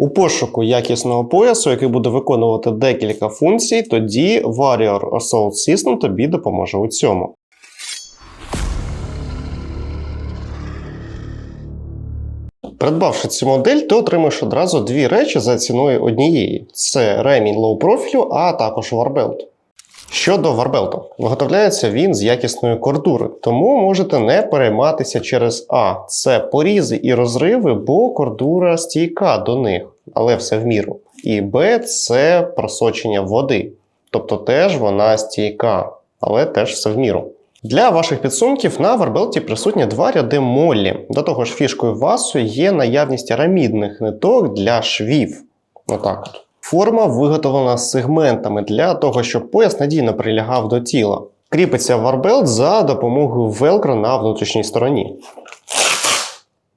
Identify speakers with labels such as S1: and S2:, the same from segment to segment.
S1: У пошуку якісного поясу, який буде виконувати декілька функцій, тоді Warrior Assault System тобі допоможе у цьому. Придбавши цю модель, ти отримаєш одразу дві речі за ціною однієї: це ремінь лоу профілю, а також варбелт. Щодо варбелту, виготовляється він з якісної кордури, тому можете не перейматися через А. Це порізи і розриви, бо кордура стійка до них, але все в міру. І Б це просочення води, тобто теж вона стійка, але теж все в міру. Для ваших підсумків на варбелті присутні два ряди моллі. До того ж, фішкою васу є наявність арамідних ниток для швів. Отак от. Форма виготовлена сегментами для того, щоб пояс надійно прилягав до тіла. Кріпиться варбелт за допомогою велкро на внутрішній стороні.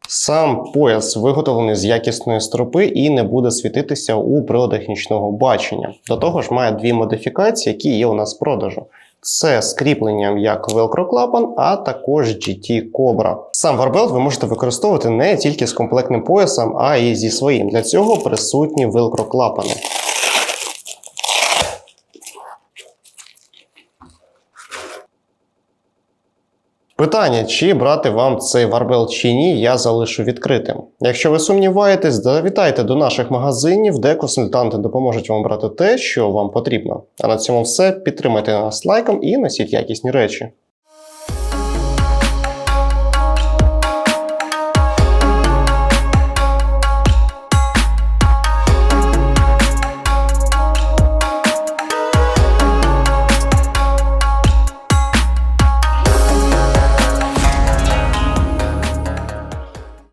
S1: Сам пояс виготовлений з якісної стропи і не буде світитися у приладах нічного бачення. До того ж, має дві модифікації, які є у нас в продажу. Це з кріпленням як Velcro клапан, а також GT Cobra. Сам варбелт ви можете використовувати не тільки з комплектним поясом, а й зі своїм. Для цього присутні Velcro Питання, чи брати вам цей варбел чи ні, я залишу відкритим. Якщо ви сумніваєтесь, завітайте до наших магазинів, де консультанти допоможуть вам брати те, що вам потрібно. А на цьому все. Підтримайте нас лайком і носіть якісні речі.